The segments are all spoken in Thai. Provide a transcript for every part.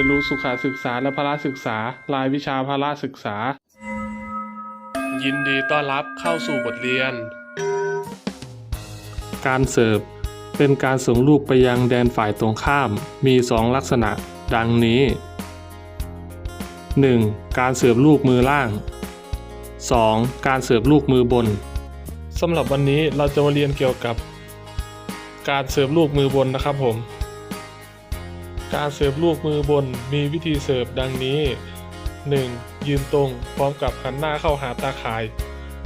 เรียนรู้สุขศึกษาและพละศึกษา รายวิชาพละศึกษา ยินดีต้อนรับเข้าสู่บทเรียน การเสิร์ฟ เป็นการส่งลูกไปยังแดนฝ่ายตรงข้าม มี2ลักษณะ ดังนี้ 1. การเสิร์ฟลูกมือล่าง 2. การเสิร์ฟลูกมือบนสำหรับวันนี้เราจะมาเรียนเกี่ยวกับ การเสิร์ฟลูกมือบนนะครับผม การเสิร์ฟลูกมือบนมีวิธีเสิร์ฟดังนี้ 1. ยืนตรงพร้อมกับหันหน้าเข้าหาตาข่าย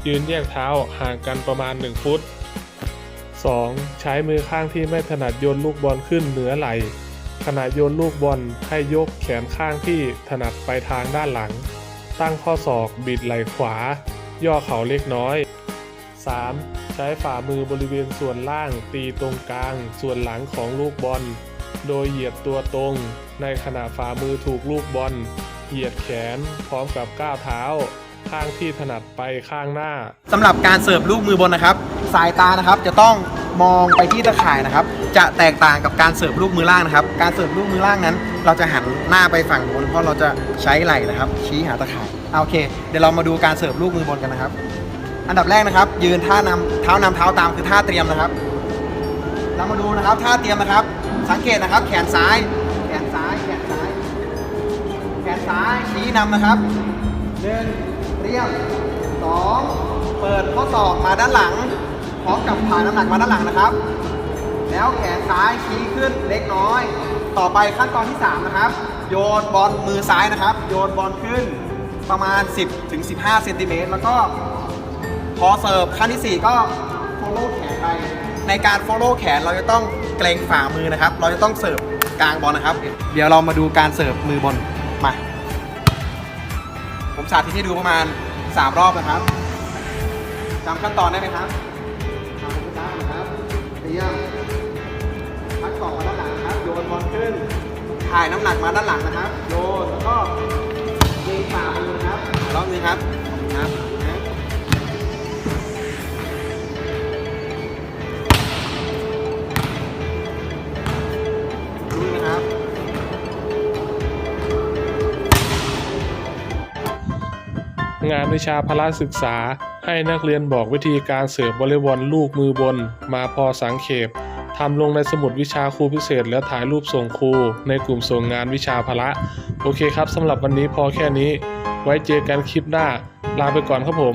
ยืนแยกเท้าห่างกันประมาณ 1 ฟุต 2. ใช้มือข้างที่ไม่ถนัดโยนลูกบอลขึ้นเหนือไหล่ขณะโยนลูกบอลให้ยกแขนข้างที่ถนัดไปทางด้านหลัง ตั้งข้อศอกบิดไหล่ขวา ย่อเข่าเล็กน้อย 3. ใช้ฝ่ามือบริเวณส่วนล่างตีตรงกลางส่วนหลังของลูกบอล โดยเหยียดตัวตรง ในขณะฝ่ามือถูกลูกบอล เหยียดแขนพร้อมกับก้าวเท้า ข้างที่ถนัดไปข้างหน้า สำหรับการเสิร์ฟลูกมือบนนะครับ สายตานะครับจะต้องมองไปที่ตะข่ายนะครับ จะแตกต่างกับการเสิร์ฟลูกมือล่างนะครับ การเสิร์ฟลูกมือล่างนั้น เราจะหันหน้าไปฝั่งบนเพราะเราจะใช้ไหล่นะครับ ชี้หาตะข่ายอะโอเค เดี๋ยวเรามาดูการเสิร์ฟลูกมือบนกันนะครับ อันดับแรกนะครับ ยืนท่านำเท้านำเท้าตามคือท่าเตรียมนะครับ เรามาดูนะครับท่าเตรียมนะครับ สังเกตนะครับ แขนซ้าย แขนซ้าย แขนซ้าย แขนซ้ายชี้นำนะครับหนึ่งเตรียมสองเปิดข้อศอกมาด้านหลัง พร้อมกับถ่ายน้ำหนักมาด้านหลังนะครับ แล้วแขนซ้ายชี้ขึ้นเล็กน้อย ต่อไปขั้นตอนที่ 3 นะครับ โยนบอลมือซ้ายนะครับ โยนบอลขึ้นประมาณ 10ถึง15เซนติเมตรแล้วก็พอเสิร์ฟขั้นที่ 4 ก็ follow แขนไป ในการ follow แขนเราจะต้องเกรงฝ่ามือนะครับ เราจะต้องเสิร์ฟกลางบอลนะครับ เดี๋ยวเรามาดูการเสิร์ฟมือบอลมา ผมสาธิตให้ดูประมาณ 3 รอบนะครับจำขั้นตอนได้ไหมครับทำมือซ้ายนะครับเตรียมพักศอมาด้านหลังครับโยนบอลขึ้นถ่ายน้ำหนักมาด้านหลังนะครับ โยนแล้วก็เกรงฝ่ามือนะครับรอบนึงครับครับ นะดูนะครับ งานวิชาพละศึกษาให้นักเรียนบอกวิธีการเสิร์ฟวอลเลย์บอลลูกมือบน มาพอสังเขปทำลงในสมุดวิชาครูพิเศษ แล้วถ่ายรูปส่งครู ในกลุ่มส่งงานวิชาพละ โอเคครับสำหรับวันนี้พอแค่นี้ ไว้เจอกันคลิปหน้า ลาไปก่อนครับผม